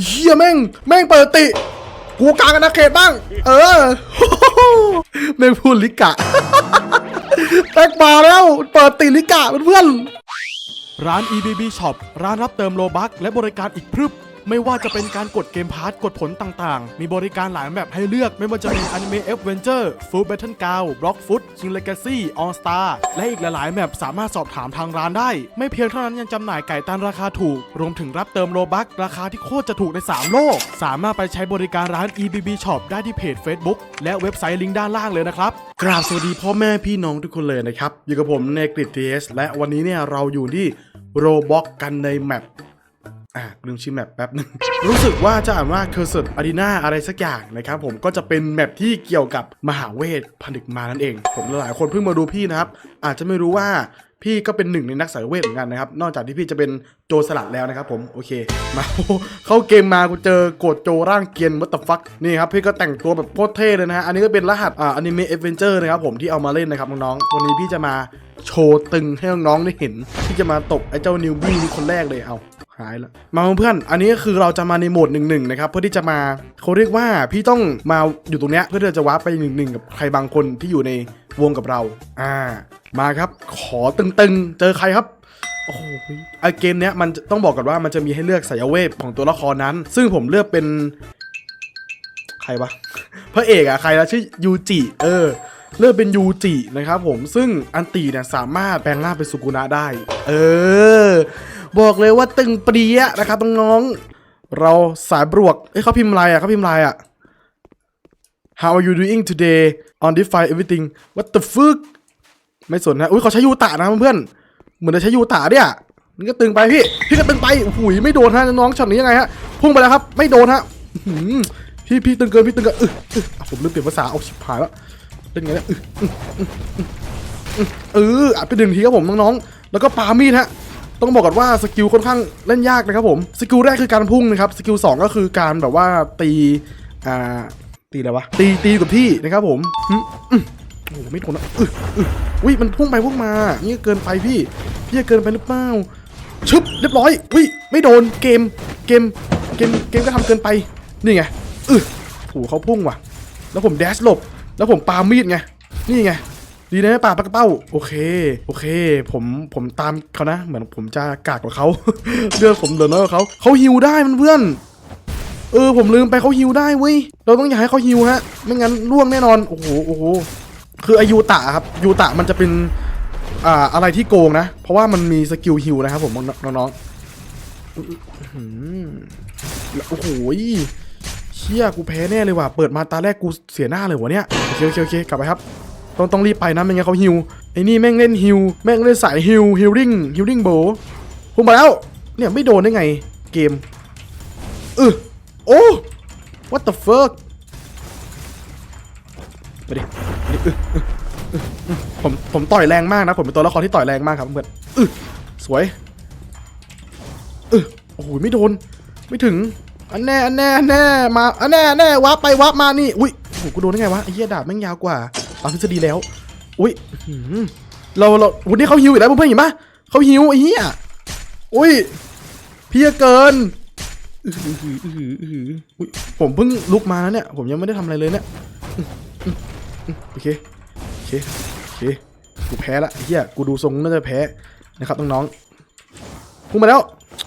เฮียแม่ง แม่งเปิดติ กูกลางอนาเขตบ้าง เออแม่งพูดลิกะแตกมาแล้ว เปิดติลิกะเพื่อนๆร้าน EBB Shop ร้านรับเติมโลบัคและบริการอีกพรึบ ไม่ว่าจะเป็นการกดเกมพาร์ทกดผลต่างๆ มีบริการหลายแบบให้เลือกไม่ว่าจะเป็น Anime Adventure Food Battle Ground Block Food King Legacy All Star และอีกหลายๆแบบสามารถสอบถามทางร้านได้ ไม่เพียงเท่านั้นยังจำหน่ายไก่ตันราคาถูก รวมถึงรับเติมโลบัคราคาที่โคตรจะถูกใน 3 โลก สามารถไปใช้บริการร้าน EBB Shop ได้ที่เพจ Facebook และเว็บไซต์ลิงก์ด้านล่างเลยนะครับกราบสวัสดีพ่อแม่พี่น้องทุกคนเลยนะครับอยู่กับผมเนกริดทีเอสและวันนี้เนี่ยเราอยู่ที่โรบ็อกกันในแมป อะลืมชื่อแมปแป๊บนึง รู้สึกว่าจะอ่านว่าเคอร์เซอร์อารีนาอะไรสักอย่างนะครับผมก็จะเป็นแมปที่เกี่ยวกับมหาเวทผนึกมานั่นเอง ผมหลายคนเพิ่งมาดูพี่นะครับ อาจจะไม่รู้ว่าพี่ก็เป็นหนึ่งในนักสายเวทเหมือนกันนะครับ นอกจากที่พี่จะเป็นโจสลัดแล้วนะครับผม โอเค มาเข้าเกมมากูเจอโกดโจร่างเกียนวัตฟักนี่ครับ พี่ก็แต่งตัวแบบโคตรเท่เลยนะฮะ อันนี้ก็เป็นรหัสอ่าอนิเมะเอเวนเจอร์นะครับผมที่เอามาเล่นนะครับน้องๆ วันนี้พี่จะมาโชว์ตึงให้น้องๆได้เห็นพี่จะมาตบไอ้เจ้านิวบี้คนแรกเลยเอา หายล้วมาเพื่อนอันนี้คือเราจะมาในโหมดหนึ่งหนึ่งนะครับเพื่อที่จะมาเขาเรียกว่าพี่ต้องมาอยู่ตรงเนี้ยเพื่อที่จะวาร์ปไปหนึ่งหนึ่งกับใครบางคนที่อยู่ในวงกับเรา อ่า มาครับ ขอตึงๆ เจอใครครับโอ้โหไอเกมเนี้ยมันต้องบอกก่อนว่ามันจะมีให้เลือกสายเวทของตัวละครนั้น ซึ่งผมเลือกเป็น ใครวะพระเอกอะใครนะชื่อยูจิเออ เลือกเป็นยูจินะครับผมซึ่งอันตีเนี่ยสามารถแปลงร่างเป็นสุกุนะได้ เออ บอกเลยว่าตึงเปรี้ยนะครับน้องๆเราสายบวกเอ้ยเขาพิมพ์อะไรอะเขาพิมพ์อะไรอะ How are you doing today on this file everything What the fuck ไม่สนนะ อุ้ยเขาใช้ยูตะนะเพื่อน เหมือนจะใช้ยูตะเนี่ยนี่ก็ตึงไปพี่ พี่ก็ตึงไปหุยไม่โดนฮะน้องช็อตนี้ยังไงฮะ พุ่งไปแล้วครับ ไม่โดนฮะพี่พี่ตึงเกินพี่ตึงเกินเออเอผมลืมเปลี่ยนภาษาเอาชิบหายแล้วเล่นไงเนี่ยเออออเอออะไปดึงทีครับผมน้องๆ แล้วก็ปามีดฮะ ต้องบอกก่อนว่าสกิลค่อนข้างเล่นยากนะครับผมสกิลแรกคือการพุ่งนะครับสกิลสองก็คือการแบบว่าตีอ่าตีอะไรวะตีตีกับที่นะครับผมหึอื้อโอ้โหไม่โดนนะอึอึอุ้ยมันพุ่งไปพุ่งมานี่เกินไปพี่พี่เกินไปหรือเปล่าชึบเรียบร้อยอุ้ยไม่โดนเกมเกมเกมเกมก็ทำเกินไปนี่ไงอึโหเขาพุ่งว่ะ แล้วผมแดชหลบ แล้วผมปามีดไงนี่ไง ดีนะปาปากกระเป้า โอเค โอเค ผมผมตามเขานะ เหมือนผมจะกากกว่าเขาเลือดผมเหลือน้อยกว่าเขาเขาฮิวได้มันเพื่อนเออผมลืมไปเขาฮิวได้เว้ยเราต้องอย่าให้เขาฮิวฮะไม่งั้นล่วงแน่นอนโอ้โหโอ้โหคืออายูตะครับยูตะมันจะเป็นอ่าอะไรที่โกงนะ เพราะว่ามันมีสกิลฮิวนะครับผมน้องๆโอ้โหเชี่ยกูแพ้แน่เลยว่ะเปิดมาตาแรกกูเสียหน้าเลยวะเนี่ยโอเคโอเคโอเคกลับไปครับ ต้องต้องรีบไปนะไม่งั้นเขาฮิวไอ้นี่แม่งเล่นฮิวแม่งเล่นสายฮิวฮิลลิ่งฮิลลิ่งโบพุ่งมาแล้วเนี่ยไม่โดนได้ไงเกมเออโอ้ what the fuck ไปดิผมผมต่อยแรงมากนะผมเป็นตัวละครที่ต่อยแรงมากครับเพื่อนอึสวยเอึโอ้โหไม่โดน ไม่ถึงอันแน่อันแน่อันแน่มาอันแน่แน่วับไปวับมานี่อุ้ยโอ้โหกูโดนได้ไงวะไอ้เหี้ยดาบแม่งยาวกว่า ตามทฤษฎีแล้ว อุ้ยเราเราวันนี้เขาฮิวอีกแล้วเพื่อนๆเห็นปะเขาฮิวไอ้เหี้ยอุ้ยเพี้ยเกินอื้อหืออื้อหืออือผมเพิ่งลุกมานะเนี่ย ผมยังไม่ได้ทำอะไรเลยเนี่ยโอเคโอเคโอเคกูแพ้ละเฮียกูดูทรงน่าจะแพ้นะครับน้องๆพุ่งมาแล้ว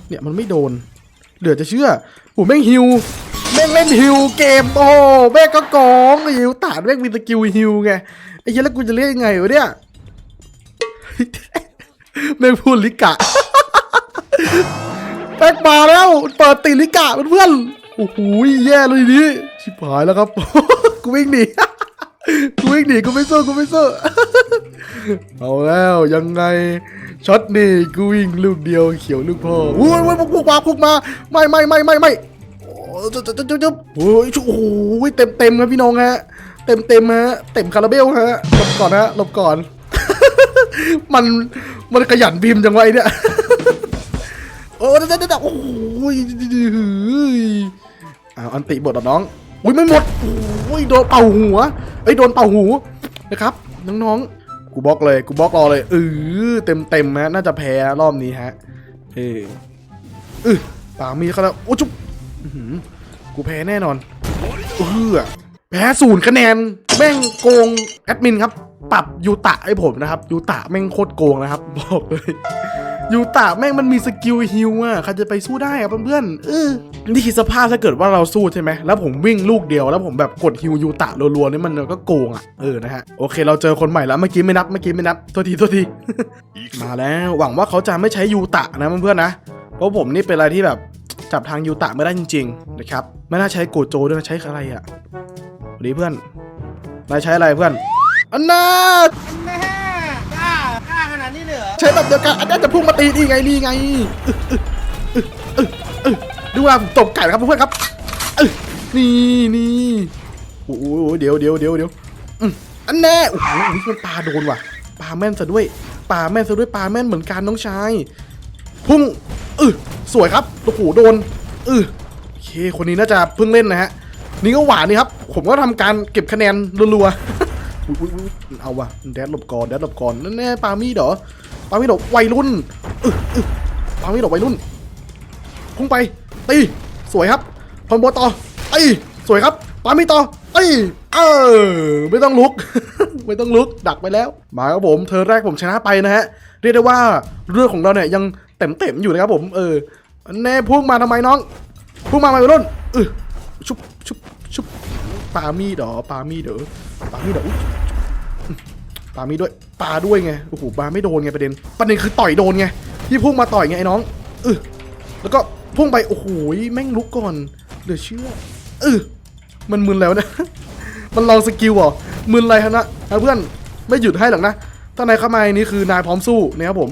เนี่ยมันไม่โดน เหลือจะเชื่อโอ้แม่งฮิว แม่งเล่นฮิวเกมโอ้แม่งก็กองฮิวตาดแม่งมีสกิลฮิวไงไอ้เหี้ยแล้วกูจะเรียกยังไงวะเนี่ยแม่งพูดลิกะแป๊กมาแล้วเปิดติลิกะเพื่อนโอ้โหแย่เลยนี่ชิบหายแล้วครับกูวิ่งหนีกูวิ่งหนีกูไม่สู้กูไม่สู้เอาแล้วยังไงช็อตนี่กูวิ่งลูกเดียวเขียวลูกพ่ออุ้ยอุ้ยพวกพวกมาพวกมาไม่ไม่ไม่ไม่ไม่ จุ๊บจุ๊บจุ๊บจุ๊บโอ้ยโอ้โหเต็มเต็มครับพี่น้องฮะ เต็มเต็มฮะ เต็มคาราเบลฮะหลบก่อนฮะหลบก่อน มันมันขยันพิมพ์จังไวะไอ้เนี่ยโอ้เด็ดเด็ดโอ้ยอ้าวอันติบทหรอน้องอุ้ยไม่หมดโอ้ยโดนเป่าหัวเอ้ยโดนเป่าหูนะครับน้องๆกูบล็อกเลยกูบล็อกรอเลยเออเต็มเต็มฮะน่าจะแพ้รอบนี้ฮะเออเออป่ามีเขาแล้วโอ้จุ๊บ กูแพ้แน่นอนเออแพ้ศูนย์คะแนนแม่งโกงแอดมินครับ ปรับยูตะให้ผมนะครับยูตะแม่งโคตรโกงนะครับบอกเลยยูตะแม่งมันมีสกิลฮิวอะใครจะไปสู้ได้อะเพื่อนๆเออนี่คิดสภาพถ้าเกิดว่าเราสู้ใช่ไหมแล้วผมวิ่งลูกเดียวแล้วผมแบบกดฮิวยูตะรัวๆนี่มันก็โกงอะเออนะฮะโอเคเราเจอคนใหม่แล้วเมื่อกี้ไม่นับเมื่อกี้ไม่นับโทษทีโทษทีมาแล้วหวังว่าเขาจะไม่ใช้ยูตะนะเพื่อนๆนะเพราะผมนี่เป็นอะไรที่แบบ จับทางยูตะไม่ได้จริงๆนะครับไม่น่าใช้โกโจด้วยนะใช้อะไรอะสวัสดีเพื่อนนายใช้อะไรเพื่อนอันน่าแม่กล้ากล้าขนาดนี้เลยเหรอใช้แบบเดียวกันอันนั้นจะพุ่งมาตีนี่ไงนี่ไงอึ๊ะอึ๊ะอึ๊ะอึ๊ะดูว่าผมตบไก่นะครับเพื่อนๆครับอึ๊ะนี่นี่โอ้โหเดี๋ยวเดี๋ยวเดี๋ยวเดี๋ยวอืมอันแน่โอ้โหมันปลาโดนว่ะปลาแม่นซะด้วยปลาแม่นซะด้วยปลาแม่นเหมือนกันน้องชายพุ่งเออสวยครับโอ้โหโดนเออโอเคคนนี้น่าจะเพิ่งเล่นนะฮะนี่ก็หวานนี่ครับ ผมก็ทำการเก็บคะแนนรัวๆเอาวะแดดหลบก่อนแดดหลบก่อนนั่นแน่ปามี่เหรอปามี่ดอวัยรุ่นเออเออปามี่ดอวัยรุ่นพุ่งไปตีสวยครับคอมโบต่อตีสวยครับปามี่ต่อตีเออไม่ต้องลุก ไม่ต้องลุกดักไปแล้ว มาครับผมเธอแรกผมชนะไปนะฮะเรียกได้ว่าเรื่องของเราเนี่ยยัง เต็มเต็มๆอยู่นะครับผมเออแน่พุ่งมาทำไมน้อง พุ่งมาวัยรุ่นเออชุบชุบชุบปามีดอปามีเดอปามีเดออุ๊ยปามีด้วยปาด้วยไงโอ้โหปาไม่โดนไงประเด็นประเด็นคือต่อยโดนไงที่พุ่งมาต่อยไงไอ้น้องเออแล้วก็พุ่งไปโอ้โหแม่งลุกก่อนเหลือเชื่อเออมันมึนแล้วนะมันลองสกิลเหรอมึนอะไรฮะนะนะเพื่อนไม่หยุดให้หรอกนะถ้านายเข้ามาในนี้คือนายพร้อมสู้นะครับผม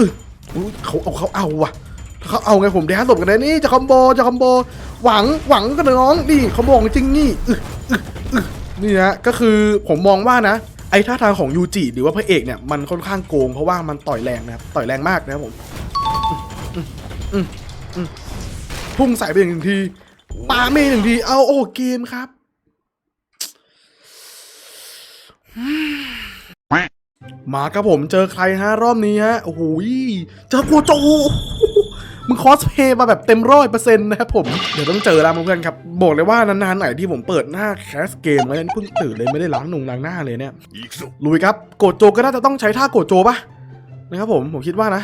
อออเขาเอาเขาเอาว่ะเขาเอาไงผมแดนหลบกันเลยนี่จะคอมโบจะคอมโบหวังหวังกันเลยน้องนี่คอมโบองจริงนี่อึอึอึนี่นะก็คือผมมองว่านะ ไอ้ท่าทางของยูจิหรือว่าพระเอกเนี่ยมันค่อนข้างโกงเพราะว่ามันต่อยแรงนะครับต่อยแรงมากนะครับผมพุ่งใส่ไปหนึ่งทีปาเมหนึ่งทีเอาโอ้เกมครับ มาครับผมเจอใครฮะรอบนี้ฮะโอ้โหเจอโกโจมึงคอสเพย์มาแบบเต็มร้อยเปอร์เซ็นต์นะครับผมเดี๋ยวต้องเจอแล้วเพื่อนครับ บอกเลยว่านานๆไหนที่ผมเปิดหน้าแคสเกมแล้วนี่เพิ่งตื่นเลยไม่ได้ล้างหนุ่งล้างหน้าเลยเนี่ยลุยครับโกโจก็น่าจะต้องใช้ท่าโกโจปะนะครับผมผมคิดว่านะ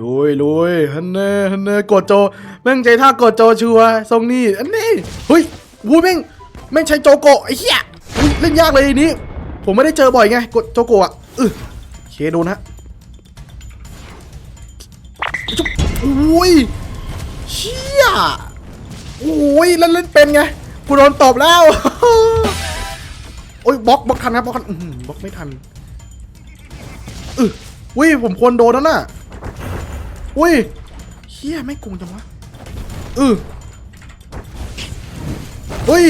ลุยลุยฮันเน่ฮันเน่โกโจแม่งใจท่าโกโจชัวทรงนี้อันนี้เฮ้ยวูแม่งแม่งใช้โจโกะไอ้เหี้ยเล่นยากเลยนี้ ผมไม่ได้เจอบ่อยไงโกโจโกะอะเออเคโดนฮะอุ้ยเชี่ยโอ้ยเล่นเล่นเป็นไงกูโดนตอบแล้วโอ้ยบล็อกบล็อกทันครับบล็อกทันอื้อหือบล็อกไม่ทันอืออุ้ยผมควรโดนแล้วน่ะอุ้ยเชี่ยไม่โกงจังวะอืออุ้ย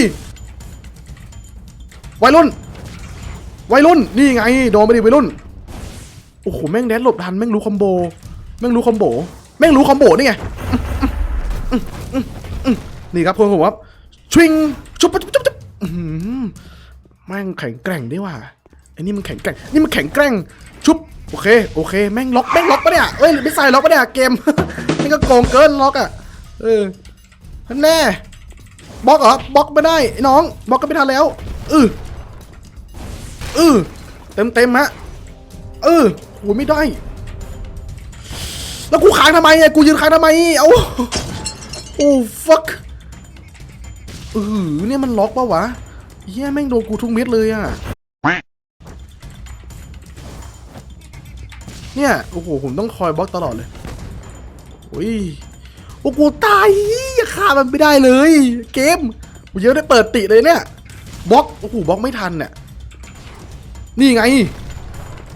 วัยรุ่น วัยรุ่นนี่ไงโดนไปดิวัยรุ่นโอ้โหแม่งแดนหลบทันแม่งรู้คอมโบแม่งรู้คอมโบแม่งรู้คอมโบนี่ไงนี่ครับคนผมครับชวิงชุบชุบชุบชุบอื้อหือแม่งแข็งแกร่งด้วยว่ะไอ้นี่มันแข็งแกร่งนี่มันแข็งแกร่งชุบโอเคโอเคแม่งล็อกแม่งล็อกปะเนี่ยเอ้ยไม่ใส่ล็อกปะเนี่ยเกมนี่ก็โกงเกินล็อกอะเออแน่บล็อกเหรอบล็อกไม่ได้น้องบล็อกก็ไม่ทันแล้วอือ เออเต็มเต็มๆฮะเออโหไม่ได้ แล้วกูค้างทำไมอะกูยืนค้างทำไมเอาโอ้ fuck เออเนี่ยมันล็อกปะวะเฮียแม่งโดนกูทุกเม็ดเลยอะเนี่ยโอ้โหผมต้องคอยบล็อกตลอดเลยโอ้ยโอ้กูตายอย่าฆ่ามันไม่ได้เลย เกมกูเยอะได้เปิดติเลยเนี่ยบล็อกโอ้โหบล็อกไม่ทันเนี่ย นี่ไง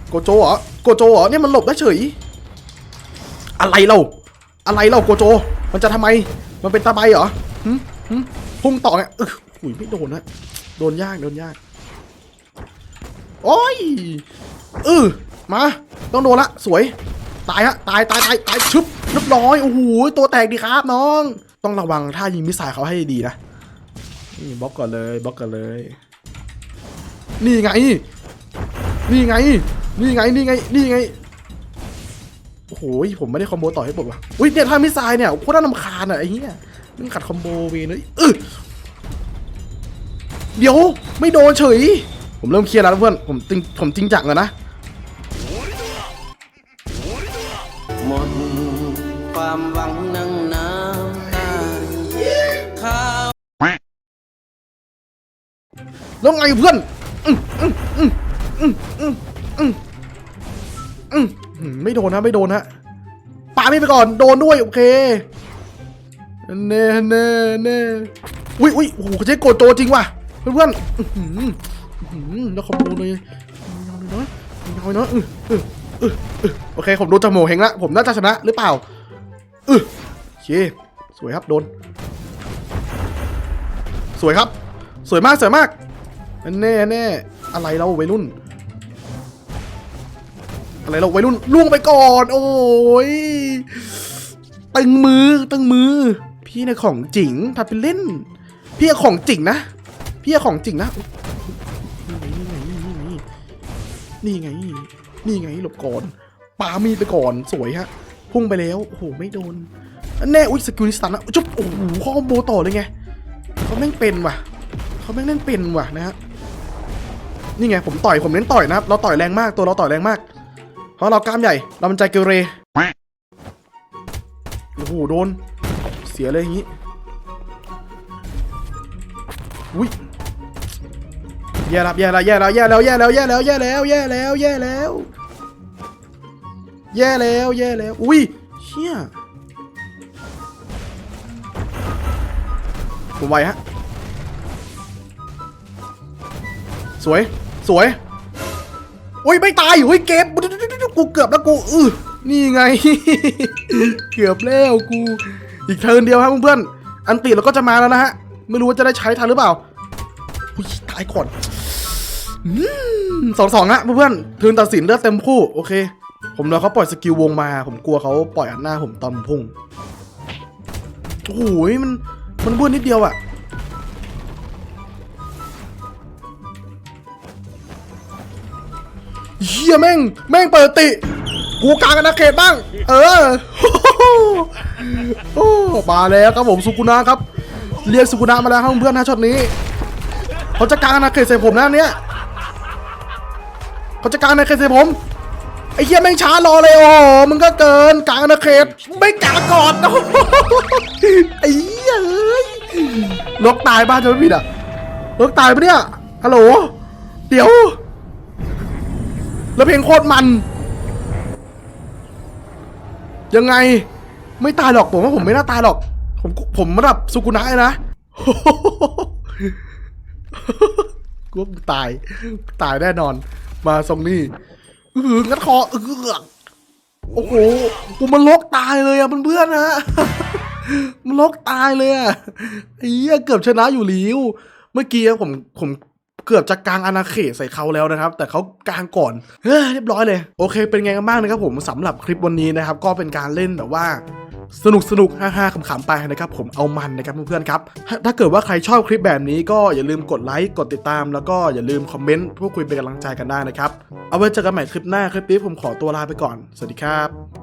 โกโจเหรอ โกโจเหรอ เนี่ยมันหลบได้เฉย อะไรเรา อะไรเราโกโจ มันจะทำไม มันเป็นตาใบเหรอหึหึพุ่งต่อไงเอออุ้ยไม่โดนนะ โดนยาก โดนยาก โอ้ยเออมา ต้องโดนละ สวย ตายฮะ ตาย ตาย ตาย ตาย ชึบเรียบร้อย โอ้โห ตัวแตกดีครับน้อง ต้องระวังถ้ายิงมิสไซล์เขาให้ดีนะ นี่บล็อกก่อนเลย บล็อกก่อนเลย นี่ไง นี่ไง นี่ไง นี่ไง นี่ไง โอ้โห ผมไม่ได้คอมโบต่อให้ผมว่ะ อุ้ยเนี่ยถ้ามิสไซล์เนี่ยโคตรน่ารำคาญอะไอ้เหี้ยมันขัดคอมโบเวนเลยเออเดี๋ยว ไม่โดนเฉย ผมเริ่มเครียดแล้วเพื่อน ผมจริงผมจริงจังแล้วนะหมดความหวังนั่งน้ำตาข้าวแล้วไงเพื่อนอืมอืมอืม มไม่โดนนะไม่โดนฮะปาไม่ไปก่อนโดนด้วยโอเคเน่เน่เน่อุ้ยอุ้ยโอ้โหเขาใช้โกโจจริงว่ะเพื่อนเพื่อนแล้วคอมโบเลยยาวเลยนะยาวเลยนะเออเออเออเออโอเคผมโดนจมูกเฮงละผมน่าจะชนะหรือเปล่าเออโอเคสวยครับโดน สวยครับ สวยมากสวยมากแน่แน่อะไรเราวัยรุ่น อะไรเราวัยรุ่นล่วงไปก่อน โอ้ยตึงมือตึงมือ พี่เนี่ยของจริงทำเป็นเล่น พี่อะของจริงนะ พี่อะของจริงนะนี่ไงนี่ไงนี่ไงนี่ไงหลบก่อนปามีดไปก่อนสวยฮะ พุ่งไปแล้วโอ้โหไม่โดน แน่อุ้ยสกิลนิสตันนะจุ๊บโอ้โหข้อคอมโบต่อเลยไงเขาแม่งเป็นว่ะเขาแม่งเล่นเป็นว่ะนะฮะนี่ไงผมต่อยผมเน้นต่อยนะครับเราต่อยแรงมากตัวเราต่อยแรงมาก เพราเรากล้ามใหญ่ เรามันใจเกเรโอ้โหโดน เสียเลยอย่างนี้อุ้ยแย่แล้วแย่แล้วแย่แล้วแย่แล้วแย่แล้วแย่แล้วแย่แล้วแย่แล้วแย่แล้วแย่แล้วแย่แล้วอุ้ยเชี่ยผมไวฮะสวยสวยโอ้ยไม่ตายเฮ้ยเก็บ กูเกือบแล้วกูอือนี่ไง เกือบแล้วกู อีกเทิร์นเดียวครับเพื่อนๆอันติเราก็จะมาแล้วนะฮะ ไม่รู้ว่าจะได้ใช้ทันหรือเปล่าอุ้ยตายก่อนสองสองฮะเพื่อนๆเทิร์นตัดสินเลือดเต็มคู่โอเค ผมรอเขาปล่อยสกิลวงมา ผมกลัวเขาปล่อยอันหน้าผมตอนผมพุ่งโอ้โหมันมันบ้วนนิดเดียวอะียแม่ง แม่งเปิดติ กูกลางกันนะเขตบ้าง เออโอ้มาแล้วครับผมสุกุนาครับ เรียกสุกุนามาแล้วครับเพื่อนนะช็อตนี้ เขาจะกลางอาณาเขตใส่ผมนะเนี่ยเขาจะกลางอาณาเขตใส่ผมไอ้เฮียแม่งช้ารอเลยโอ้มึงก็เกินกลางอาณาเขตไม่กลางก่อนไอ้เหี้ยเอ้ยนกตายบ้านจะไม่ผิดอะนกตายปะเนี่ยฮัลโหลเดี๋ยว แล้วเพลงโคตรมัน ยังไง ไม่ตายหรอกผมว่าผมไม่น่าตายหรอก ผมผมระดับสุกุนะเลยนะกูว่ากูตาย ตายแน่นอน มาทรงนี้อืองัดคอเออโอ้โหกูมันลกตายเลยอะเพื่อนๆนะมันลกตายเลยอะไอ้เหี้ยเกือบชนะอยู่แล้วเมื่อกี้ผมผม เกือบจะกลางอาณาเขตใส่เขาแล้วนะครับ แต่เขากลางก่อนเฮ้ยเรียบร้อยเลย โอเค เป็นไงกันบ้างนะครับผมสำหรับคลิปวันนี้นะครับ ก็เป็นการเล่นแบบว่าสนุกสนุกฮ่าๆขำๆไปนะครับผมเอามันนะครับเพื่อนๆครับ ถ้าเกิดว่าใครชอบคลิปแบบนี้ก็อย่าลืมกดไลค์กดติดตาม แล้วก็อย่าลืมคอมเมนต์พูดคุยเป็นกำลังใจกันได้นะครับ เอาไว้เจอกันใหม่คลิปหน้าคลิปนี้ผมขอตัวลาไปก่อน สวัสดีครับ